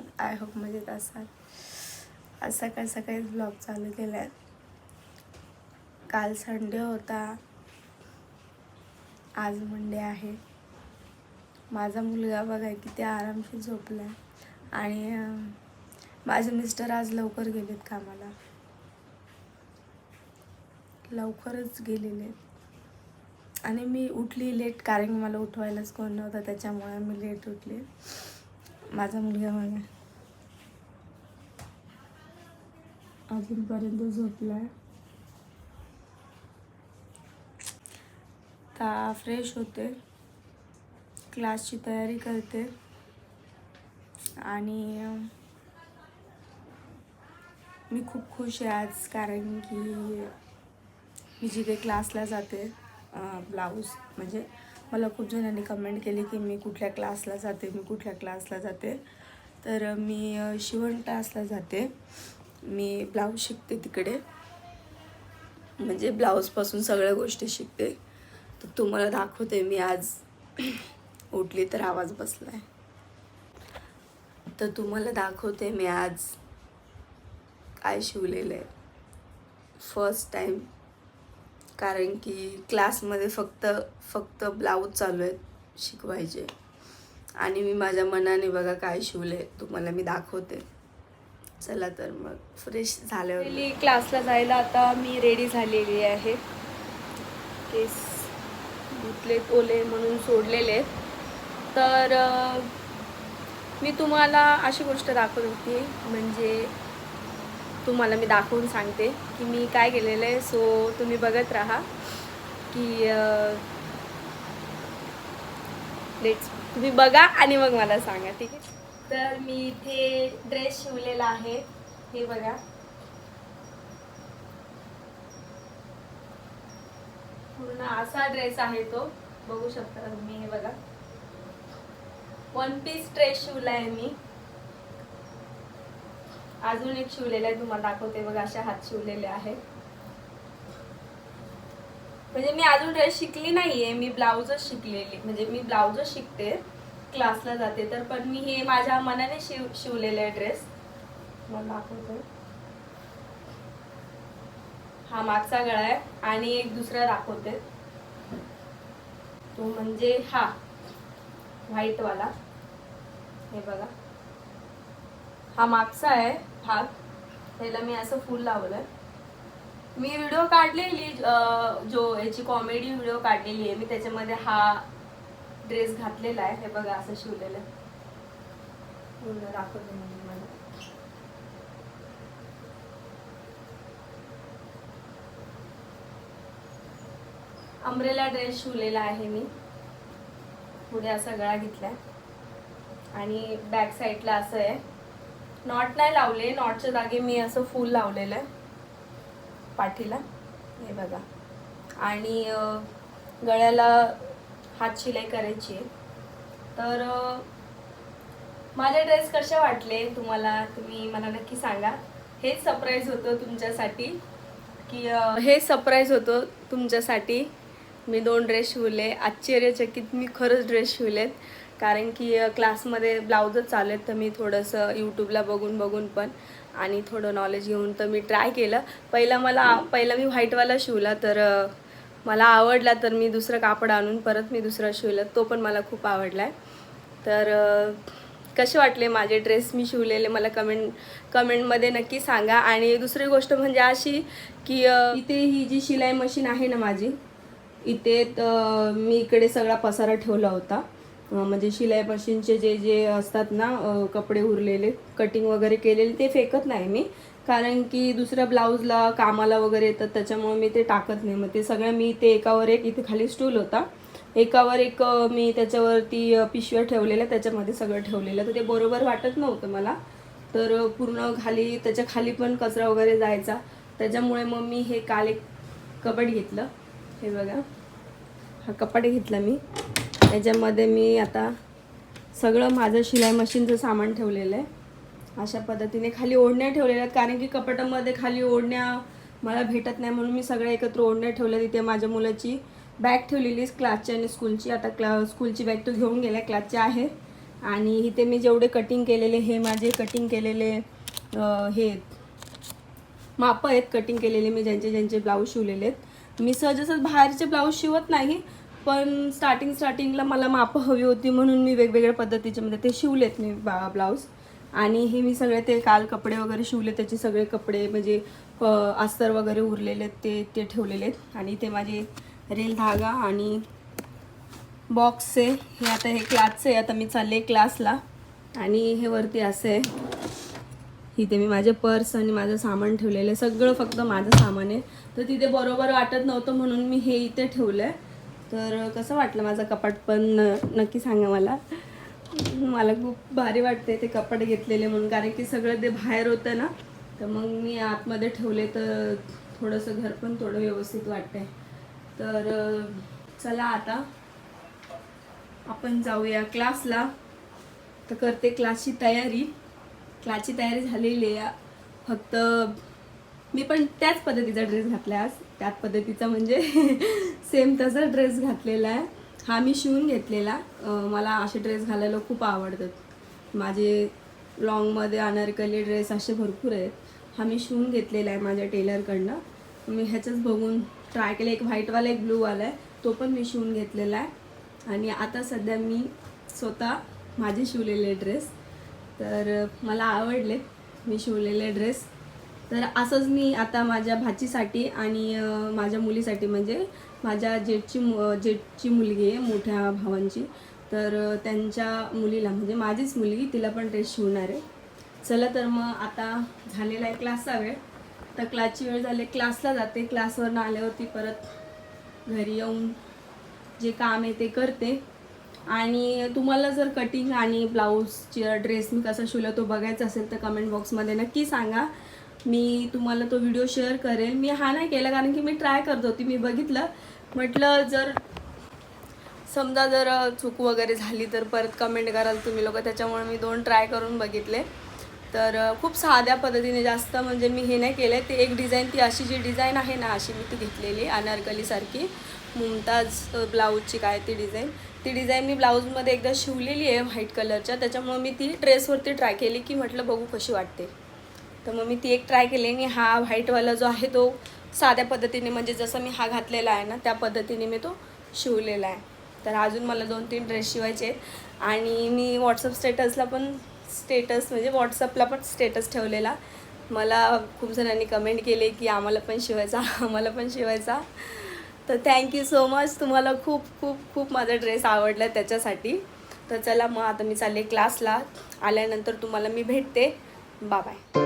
असाल I hope मजेत असाल. आज सकाळी सकाळीच ब्लॉग चालू केला आहे काल संडे होता. आज मंडे आहे. माझा मुलगा बघा किती आरामशीर झोपला आहे आणि माझे मिस्टर आज लवकर गेलेत कामाला. लवकरच गेलेले आहेत. आणि मी उठली लेट कारण मला उठवायलाच कोण नव्हतं त्याच्यामुळे मी लेट उठले. माझा मुलगा बघा. अजूनपर्यंत झोपला आहे आता फ्रेश होते. क्लासची तयारी करते. आणि मी खूप खुश आहे आज कारण की मी जिथे क्लासला जाते ब्लाऊज म्हणजे मला खूप जणांनी कमेंट केली की मी कुठल्या क्लासला जाते मी कुठल्या क्लासला जाते. तर मी शिवण क्लासला जाते. मी ब्लाऊज शिकते तिकडे. म्हणजे ब्लाऊजपासून सगळ्या गोष्टी शिकते. तर तुम्हाला दाखवते मी आज उठली तर आवाज बसला आहे तर तुम्हाला दाखवते मी आज काय शिवलेलं आहे फर्स्ट टाईम कारण की क्लासमध्ये फक्त फक्त ब्लाऊज चालू आहेत शिकवायचे. आणि मी माझ्या मनाने बघा काय शिवले तुम्हाला मी दाखवते. चला तर मग फ्रेश झाल्यावर क्लासला जायला आता मी रेडी झालेली आहे. केस धुतलेत ओले म्हणून सोडलेले. तर मी तुम्हाला अशी गोष्ट दाखवत होती म्हणजे तुम्हाला मी दाखवून सांगते की मी काय केलेलं आहे. सो तुम्ही बघत राहा की लेट्स तुम्ही बघा आणि मग मला सांगा ठीक आहे? तर मी इथे ड्रेस शिवलेला आहे. हे बघा. पूर्ण असा ड्रेस आहे तो. बघू शकता तुम्ही हे बघा. वन पीस ड्रेस शिवला आहे मी. अजून एक शिवलेला आहे तुम्हाला दाखवते बघा अशा हात शिवलेले आहे म्हणजे मी अजून ड्रेस शिकली नाहीये मी ब्लाऊजच शिकलेली म्हणजे मी ब्लाऊजच शिकते क्लासला जाते तर पण मी हे माझ्या मनाने शिव शिवलेले आहे ड्रेस मला दाखवते. हा मागचा गळा आहे आणि एक दुसरा दाखवते. तो म्हणजे हा व्हाईट वाला हे बघा. हा मागचा आहे भाग. त्याला मी असं फुल आहे मी व्हिडिओ काढलेली जो याची कॉमेडी व्हिडिओ काढलेली आहे मी त्याच्यामध्ये हा ड्रेस घातलेला आहे. हे बघा असं शिवलेलं आहे. पूर्ण दाखवते मी तुम्हाला. अम्ब्रेला ड्रेस शिवलेला आहे मी. पुढे असा गळा घेतलाय. आणि बॅक साईडला असं आहे. नॉट नाही लावले नॉटच्या जागी मी असं फूल लावलेलं आहे. पाठीला. हे बघा. आणि गळ्याला हात शिलाई करायची आहे. तर माझे ड्रेस कसे वाटले तुम्हाला? तुम्ही मला नक्की सांगा. हेच सरप्राईज होतं तुमच्यासाठी की हे सरप्राईज होतं तुमच्यासाठी. मी दोन ड्रेस शिवले. आश्चर्यचकित मी खरंच ड्रेस शिवलेत. कारण की क्लासमध्ये ब्लाऊजच चालू आहेत तर मी थोडंसं यूट्यूबला बघून बघून पण आणि थोडं नॉलेज घेऊन तर मी ट्राय केलं. पहिला मला पहिला मी व्हाईटवाला शिवला तर मला आवडला तर मी दुसरं कापड आणून परत मी दुसरा शिवलं. तो पण मला खूप आवडला. आहे तर कसे वाटले माझे ड्रेस? मी शिवलेले मला कमेंट कमेंटमध्ये नक्की सांगा. आणि दुसरी गोष्ट म्हणजे अशी की इथे ही जी शिलाई मशीन आहे ना माझी इथे मी इकडे सगळा पसारा ठेवला होता. म्हणजे शिलाई मशीनचे जे जे असतात ना कपडे उरलेले कटिंग वगैरे केलेले ते फेकत नाही मी. कारण की दुसऱ्या ब्लाऊजला कामाला वगैरे येतात त्याच्यामुळे मी ते टाकत नाही. मग ते सगळं मी ते एकावर एक इथे खाली स्टूल होता. एकावर एक मी त्याच्यावरती पिशव्या ठेवलेल्या त्याच्यामध्ये सगळं ठेवलेलं. तर ते बरोबर वाटत नव्हतं मला. तर पूर्ण खाली त्याच्याखाली पण कचरा वगैरे जायचा. त्याच्यामुळे मग मी हे काल एक कबड घेतलं. हे बघा. हा कपाट घेतला मी. याच्यामध्ये मी आता सगळं माझं शिलाई मशीनचं सामान ठेवलेलं आहे. अशा पद्धतीने खाली ओढण्या ठेवलेल्या आहेत. कारण की कपाटामध्ये खाली ओढण्या मला भेटत नाही म्हणून मी सगळ्या एकत्र ओढण्या ठेवल्या तिथे माझ्या मुलाची बॅग ठेवलेली क्लासची आणि स्कूलची. आता क्ला स्कूलची बॅग तो घेऊन गेला क्लासची आहे. आणि इथे मी जेवढे कटिंग केलेले हे माझे कटिंग केलेले हे मापं आहेत. कटिंग केलेले मी ज्यांचे ज्यांचे ब्लाऊज शिवलेले आहेत. मी सहजासहज बाहेरचे ब्लाऊज शिवत नाही पण स्टार्टिंग स्टार्टिंगला मला मापं हवी होती म्हणून मी वेगवेगळ्या पद्धतीचे म्हणजे ते शिवलेत मी बा ब्लाऊज आणि हे मी सगळे ते काल कपडे वगैरे शिवले त्याचे सगळे कपडे म्हणजे अस्तर वगैरे उरलेले आहेत ते ते ठेवलेले आहेत. आणि ते माझे रेल धागा आणि बॉक्स आहे. हे आता हे क्लासचं आहे. आता मी चालले क्लासला आणि हे वरती असं आहे. इथे मी माझे पर्स आणि माझं सामान ठेवलेलं आहे. सगळं फक्त माझं सामान आहे. तर तिथे बरोबर वाटत नव्हतं म्हणून मी हे इथे ठेवलं आहे तर कसं वाटलं माझं कपाट पण नक्की सांगा मला. मला खूप भारी वाटते ते कपाट घेतलेले म्हणून कारण की सगळं ते बाहेर होतं ना तर मग मी आतमध्ये ठेवले तर थोडंसं घर पण थोडं व्यवस्थित वाटतंय. तर चला आता आपण जाऊया क्लासला. तर करते क्लासची तयारी. क्लासची तयारी झालेली आहे. फक्त मी पण त्याच पद्धतीचा ड्रेस घातला आज. त्याच पद्धतीचा म्हणजे सेम तसा ड्रेस घातलेला आहे. हा मी शिवून घेतलेला. मला असे ड्रेस घालायला खूप आवडतात. माझे लॉंगमध्ये अनारकली ड्रेस असे भरपूर आहेत. हा मी शिवून घेतलेला आहे माझ्या टेलरकडनं मी ह्याच्याच बघून ट्राय केलं. एक व्हाईटवाला एक ब्लूवाला आहे. तो पण मी शिवून घेतलेला आहे. आणि आता सध्या मी स्वतः माझे शिवलेले ड्रेस तर मला आवडले मी शिवलेले ड्रेस तर असंच मी आता माझ्या भाचीसाठी आणि माझ्या मुलीसाठी म्हणजे माझ्या जेठची मु जेठची मुलगी आहे मोठ्या भावांची. तर त्यांच्या मुलीला म्हणजे माझीच मुलगी तिला पण ड्रेस शिवणार आहे. चला तर मग आता झालेला आहे क्लासचा वेळ. तर क्लासची वेळ झाली क्लासला जाते. क्लासवरनं आल्यावरती परत घरी येऊन जे काम आहे ते करते. आणि तुम्हाला जर कटिंग आणि ब्लाऊजची ड्रेस मी कसा शिवला तो बघायचा असेल तर कमेंट बॉक्समध्ये नक्की सांगा. मी तुम्हाला तो व्हिडिओ शेअर करेल. मी हा नाही केला कारण की मी ट्राय करत होती मी बघितलं. म्हटलं जर समजा जर चूक वगैरे झाली तर परत कमेंट कराल तुम्ही लोक. त्याच्यामुळे मी दोन ट्राय करून बघितले. तर खूप साध्या पद्धतीने जास्त म्हणजे मी हे नाही केलं. ते एक डिझाईन ती अशी जी डिझाईन आहे ना अशी मी ती घेतलेली अनारकलीसारखी मुमताज ब्लाऊजची काय ती डिझाईन ती डिझाईन मी ब्लाऊजमध्ये एकदा शिवलेली आहे व्हाईट कलरच्या त्याच्यामुळे मी ती ड्रेसवरती ट्राय केली की म्हटलं बघू कशी वाटते. तर मग मी ती एक ट्राय केली आणि हा व्हाईटवाला जो आहे तो साध्या पद्धतीने म्हणजे जसं मी हा घातलेला आहे ना त्या पद्धतीने मी तो शिवलेला आहे. तर अजून मला दोन तीन ड्रेस शिवायचे आहेत. आणि मी व्हॉट्सअप स्टेटसला पण स्टेटस म्हणजे व्हॉट्सअपला पण स्टेटस ठेवलेला. मला खूप जणांनी कमेंट केले की आम्हाला पण शिवायचा आम्हाला पण शिवायचा. तर थँक्यू सो मच तुम्हाला खूप खूप खूप माझा ड्रेस आवडला त्याच्यासाठी. तर चला मग आता मी चालले क्लासला आल्यानंतर तुम्हाला मी भेटते. बाय